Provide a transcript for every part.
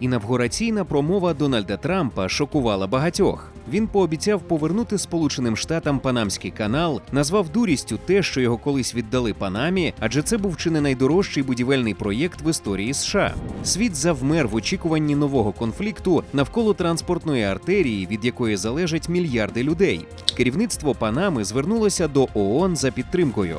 Інавгураційна промова Дональда Трампа шокувала багатьох. Він пообіцяв повернути Сполученим Штатам Панамський канал, назвав дурістю те, що його колись віддали Панамі, адже це був чи не найдорожчий будівельний проєкт в історії США. Світ завмер в очікуванні нового конфлікту навколо транспортної артерії, від якої залежать мільярди людей. Керівництво Панами звернулося до ООН за підтримкою.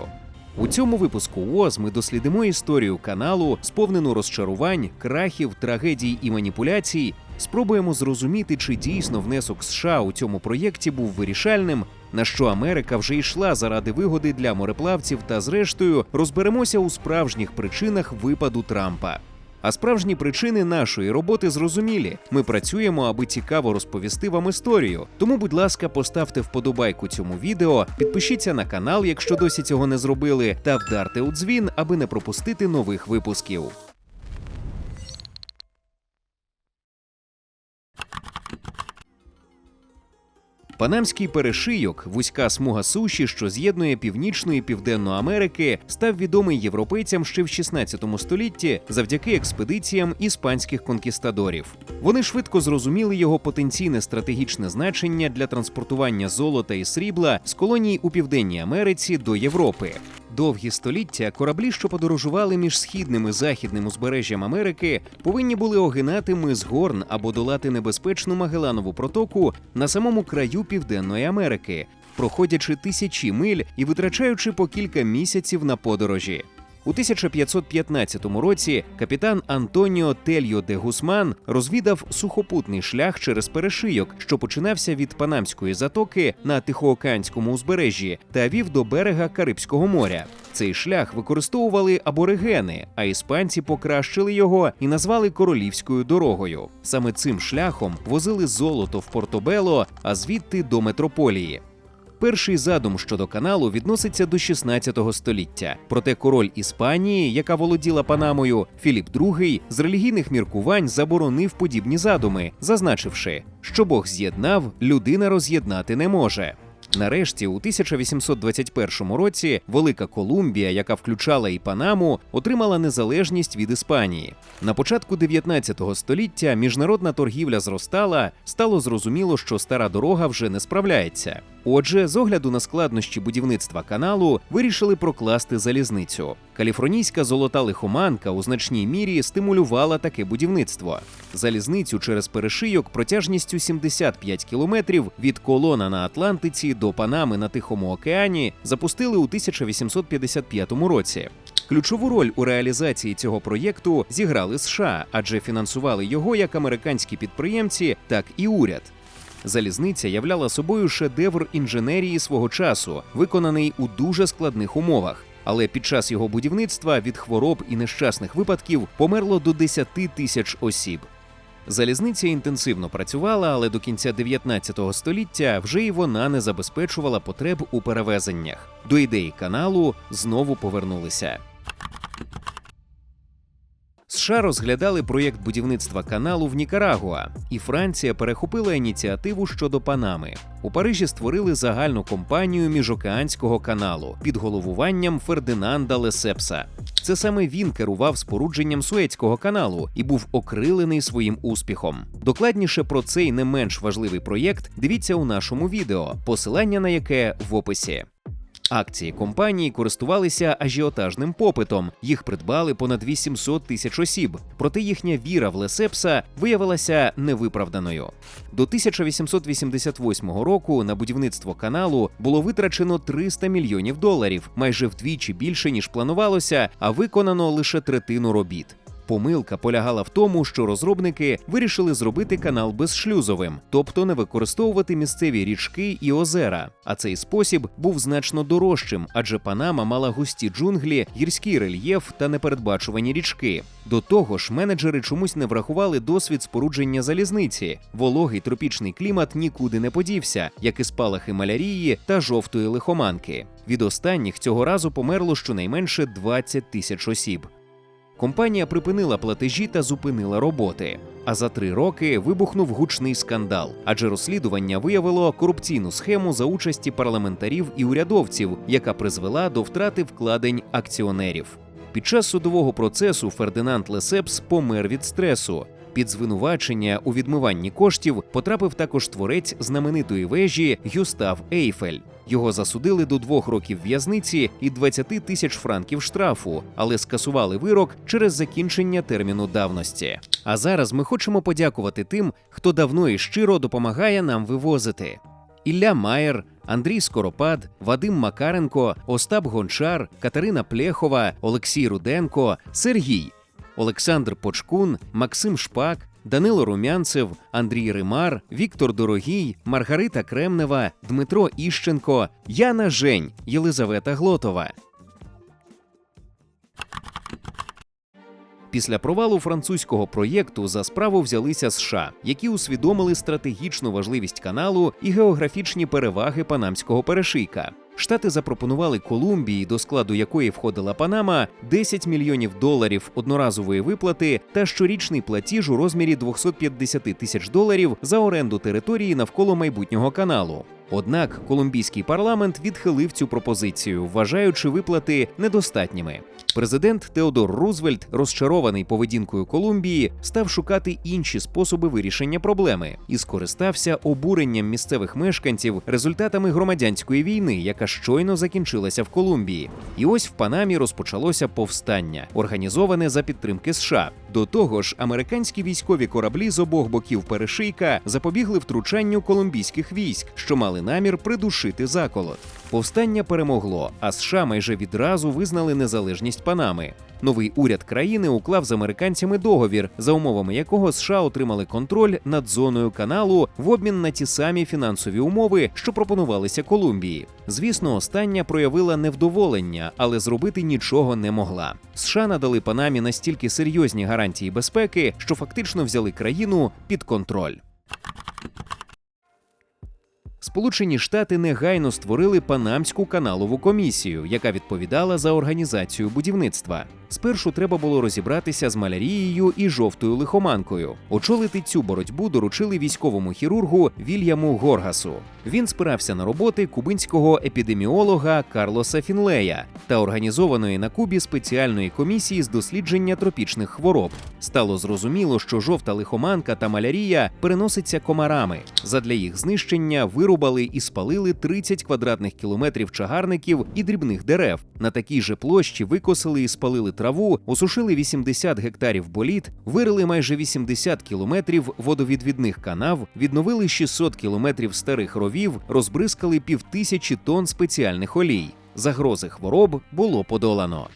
У цьому випуску ООЗ ми дослідимо історію каналу, сповнену розчарувань, крахів, трагедій і маніпуляцій. Спробуємо зрозуміти, чи дійсно внесок США у цьому проєкті був вирішальним, на що Америка вже йшла заради вигоди для мореплавців, та зрештою розберемося у справжніх причинах випаду Трампа. А справжні причини нашої роботи зрозумілі. Ми працюємо, аби цікаво розповісти вам історію. Тому, будь ласка, поставте вподобайку цьому відео, підпишіться на канал, якщо досі цього не зробили, та вдарте у дзвін, аби не пропустити нових випусків. Панамський перешийок, вузька смуга суші, що з'єднує північну і південну Америки, став відомий європейцям ще в 16 столітті завдяки експедиціям іспанських конкістадорів. Вони швидко зрозуміли його потенційне стратегічне значення для транспортування золота і срібла з колоній у південній Америці до Європи. Довгі століття кораблі, що подорожували між східним і західним узбережжям Америки, повинні були огинати мис Горн або долати небезпечну Магеланову протоку на самому краю Південної Америки, проходячи тисячі миль і витрачаючи по кілька місяців на подорожі. У 1515 році капітан Антоніо Тельо де Гусман розвідав сухопутний шлях через перешийок, що починався від Панамської затоки на Тихоокеанському узбережжі та вів до берега Карибського моря. Цей шлях використовували аборигени, а іспанці покращили його і назвали королівською дорогою. Саме цим шляхом возили золото в Портобело, а звідти до метрополії. Перший задум щодо каналу відноситься до 16 століття. Проте король Іспанії, яка володіла Панамою, Філіп II, з релігійних міркувань заборонив подібні задуми, зазначивши, що Бог з'єднав, людина роз'єднати не може. Нарешті, у 1821 році, Велика Колумбія, яка включала і Панаму, отримала незалежність від Іспанії. На початку 19 століття міжнародна торгівля зростала, стало зрозуміло, що стара дорога вже не справляється. Отже, з огляду на складнощі будівництва каналу вирішили прокласти залізницю. Каліфорнійська золота лихоманка у значній мірі стимулювала таке будівництво. Залізницю через перешийок протяжністю 75 кілометрів від колона на Атлантиці до Панами на Тихому океані запустили у 1855 році. Ключову роль у реалізації цього проєкту зіграли США, адже фінансували його як американські підприємці, так і уряд. Залізниця являла собою шедевр інженерії свого часу, виконаний у дуже складних умовах. Але під час його будівництва від хвороб і нещасних випадків померло до 10 тисяч осіб. Залізниця інтенсивно працювала, але до кінця 19 століття вже й вона не забезпечувала потреб у перевезеннях. До ідеї каналу знову повернулися. США розглядали проєкт будівництва каналу в Нікарагуа, і Франція перехопила ініціативу щодо Панами. У Парижі створили загальну компанію міжокеанського каналу під головуванням Фердинанда Лесепса. Це саме він керував спорудженням Суецького каналу і був окрилений своїм успіхом. Докладніше про цей не менш важливий проєкт дивіться у нашому відео, посилання на яке в описі. Акції компанії користувалися ажіотажним попитом. Їх придбали понад 800 тисяч осіб. Проте їхня віра в Лесепса виявилася невиправданою. До 1888 року на будівництво каналу було витрачено 300 мільйонів доларів, майже вдвічі більше ніж планувалося, а виконано лише третину робіт. Помилка полягала в тому, що розробники вирішили зробити канал безшлюзовим, тобто не використовувати місцеві річки і озера. А цей спосіб був значно дорожчим, адже Панама мала густі джунглі, гірський рельєф та непередбачувані річки. До того ж, менеджери чомусь не врахували досвід спорудження залізниці. Вологий тропічний клімат нікуди не подівся, як і спалахи малярії та жовтої лихоманки. Від останніх цього разу померло щонайменше 20 тисяч осіб. Компанія припинила платежі та зупинила роботи. А за три роки вибухнув гучний скандал, адже розслідування виявило корупційну схему за участі парламентарів і урядовців, яка призвела до втрати вкладень акціонерів. Під час судового процесу Фердинанд Лесепс помер від стресу. Під звинувачення у відмиванні коштів потрапив також творець знаменитої вежі Гюстав Ейфель. Його засудили до двох років в'язниці і 20 тисяч франків штрафу, але скасували вирок через закінчення терміну давності. А зараз ми хочемо подякувати тим, хто давно і щиро допомагає нам вивозити. Ілля Маєр, Андрій Скоропад, Вадим Макаренко, Остап Гончар, Катерина Плєхова, Олексій Руденко, Сергій, Олександр Почкун, Максим Шпак, Данило Румянцев, Андрій Римар, Віктор Дорогій, Маргарита Кремнева, Дмитро Іщенко, Яна Жень, Єлизавета Глотова. Після провалу французького проєкту за справу взялися США, які усвідомили стратегічну важливість каналу і географічні переваги панамського перешийка. Штати запропонували Колумбії, до складу якої входила Панама, 10 мільйонів доларів одноразової виплати та щорічний платіж у розмірі 250 тисяч доларів за оренду території навколо майбутнього каналу. Однак колумбійський парламент відхилив цю пропозицію, вважаючи виплати недостатніми. Президент Теодор Рузвельт, розчарований поведінкою Колумбії, став шукати інші способи вирішення проблеми і скористався обуренням місцевих мешканців результатами громадянської війни, яка щойно закінчилася в Колумбії. І ось в Панамі розпочалося повстання, організоване за підтримки США. До того ж, американські військові кораблі з обох боків перешийка запобігли втручанню колумбійських військ, що мали намір придушити заколот. Повстання перемогло, а США майже відразу визнали незалежність Панами. Новий уряд країни уклав з американцями договір, за умовами якого США отримали контроль над зоною каналу в обмін на ті самі фінансові умови, що пропонувалися Колумбії. Звісно, остання проявила невдоволення, але зробити нічого не могла. США надали Панамі настільки серйозні гарантії безпеки, що фактично взяли країну під контроль. Сполучені Штати негайно створили Панамську каналову комісію, яка відповідала за організацію будівництва. Спершу треба було розібратися з малярією і жовтою лихоманкою. Очолити цю боротьбу доручили військовому хірургу Вільяму Горгасу. Він спирався на роботи кубинського епідеміолога Карлоса Фінлея та організованої на Кубі спеціальної комісії з дослідження тропічних хвороб. Стало зрозуміло, що жовта лихоманка та малярія переноситься комарами. Задля їх знищення вирубали і спалили 30 квадратних кілометрів чагарників і дрібних дерев. На такій же площі викосили і спалили траву, осушили 80 гектарів боліт, вирили майже 80 кілометрів водовідвідних канав, відновили 600 кілометрів старих ровів, розбризкали півтисячі тонн спеціальних олій. Загрози хвороб було подолано.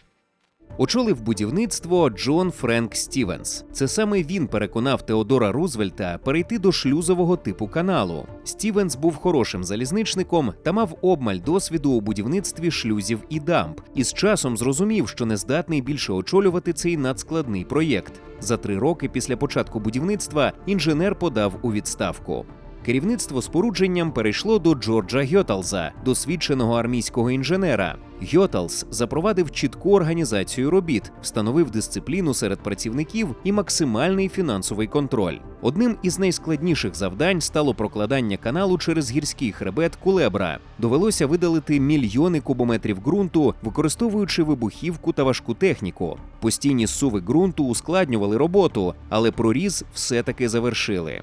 Очолив будівництво Джон Френк Стівенс. Це саме він переконав Теодора Рузвельта перейти до шлюзового типу каналу. Стівенс був хорошим залізничником та мав обмаль досвіду у будівництві шлюзів і дамб, і з часом зрозумів, що не здатний більше очолювати цей надскладний проєкт. За три роки після початку будівництва інженер подав у відставку. Керівництво спорудженням перейшло до Джорджа Гьоталза, досвідченого армійського інженера. Гьоталз запровадив чітку організацію робіт, встановив дисципліну серед працівників і максимальний фінансовий контроль. Одним із найскладніших завдань стало прокладання каналу через гірський хребет Кулебра. Довелося видалити мільйони кубометрів ґрунту, використовуючи вибухівку та важку техніку. Постійні суви ґрунту ускладнювали роботу, але проріз все-таки завершили.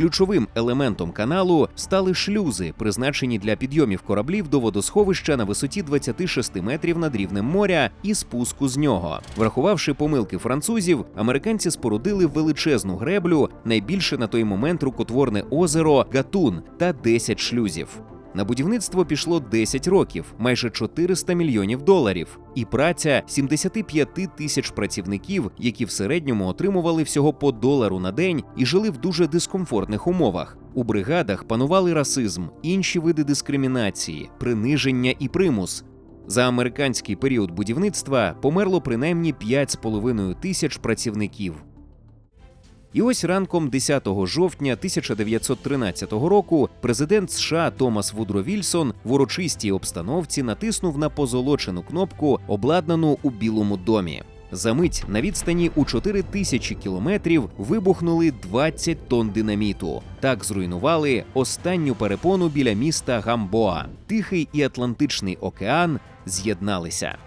Ключовим елементом каналу стали шлюзи, призначені для підйомів кораблів до водосховища на висоті 26 метрів над рівнем моря і спуску з нього. Врахувавши помилки французів, американці спорудили величезну греблю, найбільше на той момент рукотворне озеро Гатун та 10 шлюзів. На будівництво пішло 10 років, майже 400 мільйонів доларів, і праця 75 тисяч працівників, які в середньому отримували всього по долару на день і жили в дуже дискомфортних умовах. У бригадах панували расизм, інші види дискримінації, приниження і примус. За американський період будівництва померло принаймні 5,5 тисяч працівників. І ось ранком 10 жовтня 1913 року президент США Томас Вудро Вільсон в урочистій обстановці натиснув на позолочену кнопку, обладнану у Білому домі. Замить на відстані у 4 тисячі кілометрів вибухнули 20 тонн динаміту. Так зруйнували останню перепону біля міста Гамбоа. Тихий і Атлантичний океан з'єдналися.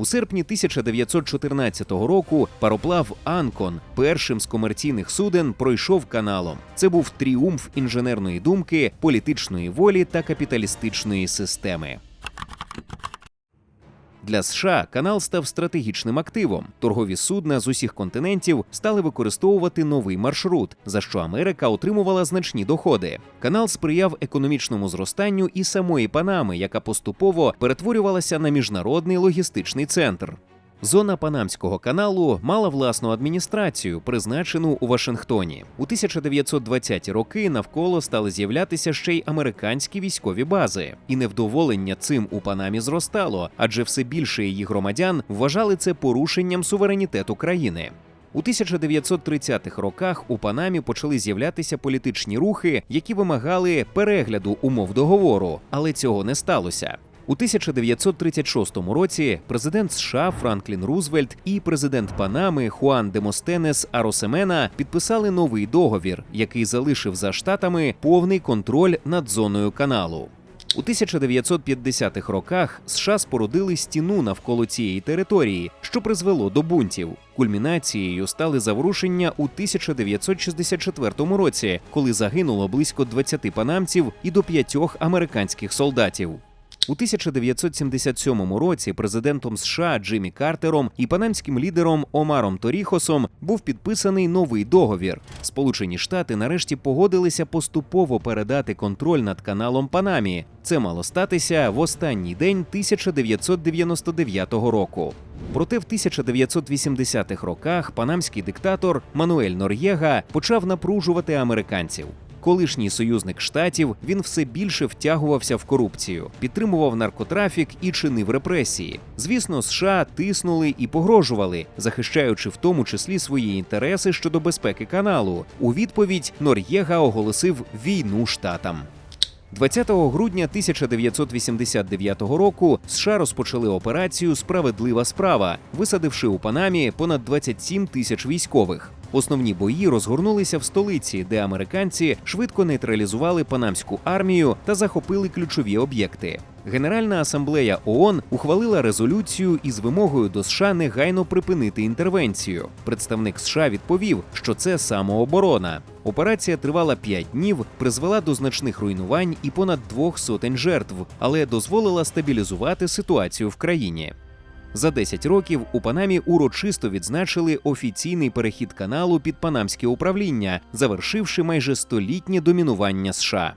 У серпні 1914 року пароплав Анкон першим з комерційних суден пройшов каналом. Це був тріумф інженерної думки, політичної волі та капіталістичної системи. Для США канал став стратегічним активом. Торгові судна з усіх континентів стали використовувати новий маршрут, за що Америка отримувала значні доходи. Канал сприяв економічному зростанню і самої Панами, яка поступово перетворювалася на міжнародний логістичний центр. Зона Панамського каналу мала власну адміністрацію, призначену у Вашингтоні. У 1920-ті роки навколо стали з'являтися ще й американські військові бази, і невдоволення цим у Панамі зростало, адже все більше її громадян вважали це порушенням суверенітету країни. У 1930-х роках у Панамі почали з'являтися політичні рухи, які вимагали перегляду умов договору, але цього не сталося. У 1936 році президент США Франклін Рузвельт і президент Панами Хуан Демостенес Аросемена підписали новий договір, який залишив за штатами повний контроль над зоною каналу. У 1950-х роках США спорудили стіну навколо цієї території, що призвело до бунтів. Кульмінацією стали заворушення у 1964 році, коли загинуло близько 20 панамців і до п'ятьох американських солдатів. У 1977 році президентом США Джиммі Картером і панамським лідером Омаром Торіхосом був підписаний новий договір. Сполучені Штати нарешті погодилися поступово передати контроль над каналом Панамі. Це мало статися в останній день 1999 року. Проте в 1980-х роках панамський диктатор Мануель Нор'єга почав напружувати американців. Колишній союзник штатів він все більше втягувався в корупцію, підтримував наркотрафік і чинив репресії. Звісно, США тиснули і погрожували, захищаючи в тому числі свої інтереси щодо безпеки каналу. У відповідь Нор'єга оголосив війну штатам. 20 грудня 1989 року США розпочали операцію Справедлива справа, висадивши у Панамі понад 27 тисяч військових. Основні бої розгорнулися в столиці, де американці швидко нейтралізували панамську армію та захопили ключові об'єкти. Генеральна асамблея ООН ухвалила резолюцію із вимогою до США негайно припинити інтервенцію. Представник США відповів, що це самооборона. Операція тривала 5 днів, призвела до значних руйнувань і понад двох сотень жертв, але дозволила стабілізувати ситуацію в країні. За 10 років у Панамі урочисто відзначили офіційний перехід каналу під панамське управління, завершивши майже столітнє домінування США.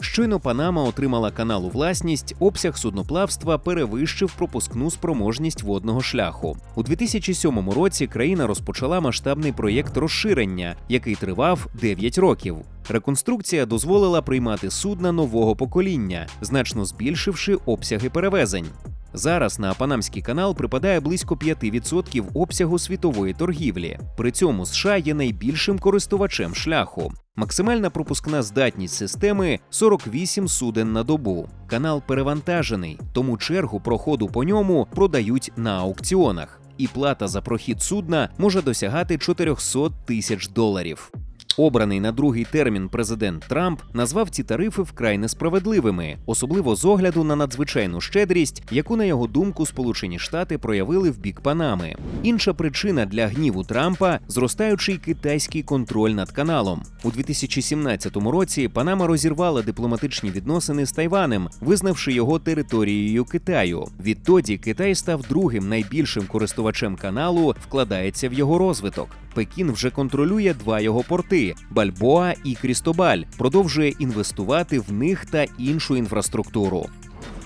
Щойно Панама отримала канал у власність, обсяг судноплавства перевищив пропускну спроможність водного шляху. У 2007 році країна розпочала масштабний проєкт розширення, який тривав 9 років. Реконструкція дозволила приймати судна нового покоління, значно збільшивши обсяги перевезень. Зараз на Панамський канал припадає близько 5% обсягу світової торгівлі. При цьому США є найбільшим користувачем шляху. Максимальна пропускна здатність системи 48 суден на добу. Канал перевантажений, тому чергу проходу по ньому продають на аукціонах. І плата за прохід судна може досягати 400 тисяч доларів. Обраний на другий термін президент Трамп назвав ці тарифи вкрай несправедливими, особливо з огляду на надзвичайну щедрість, яку, на його думку, Сполучені Штати проявили в бік Панами. Інша причина для гніву Трампа зростаючий китайський контроль над каналом. У 2017 році Панама розірвала дипломатичні відносини з Тайванем, визнавши його територією Китаю. Відтоді Китай став другим найбільшим користувачем каналу, вкладається в його розвиток. Пекін вже контролює два його порти Бальбоа і Крістобаль, продовжує інвестувати в них та іншу інфраструктуру.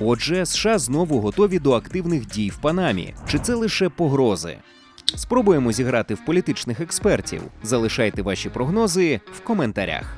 Отже, США знову готові до активних дій в Панамі. Чи це лише погрози? Спробуємо зіграти в політичних експертів. Залишайте ваші прогнози в коментарях.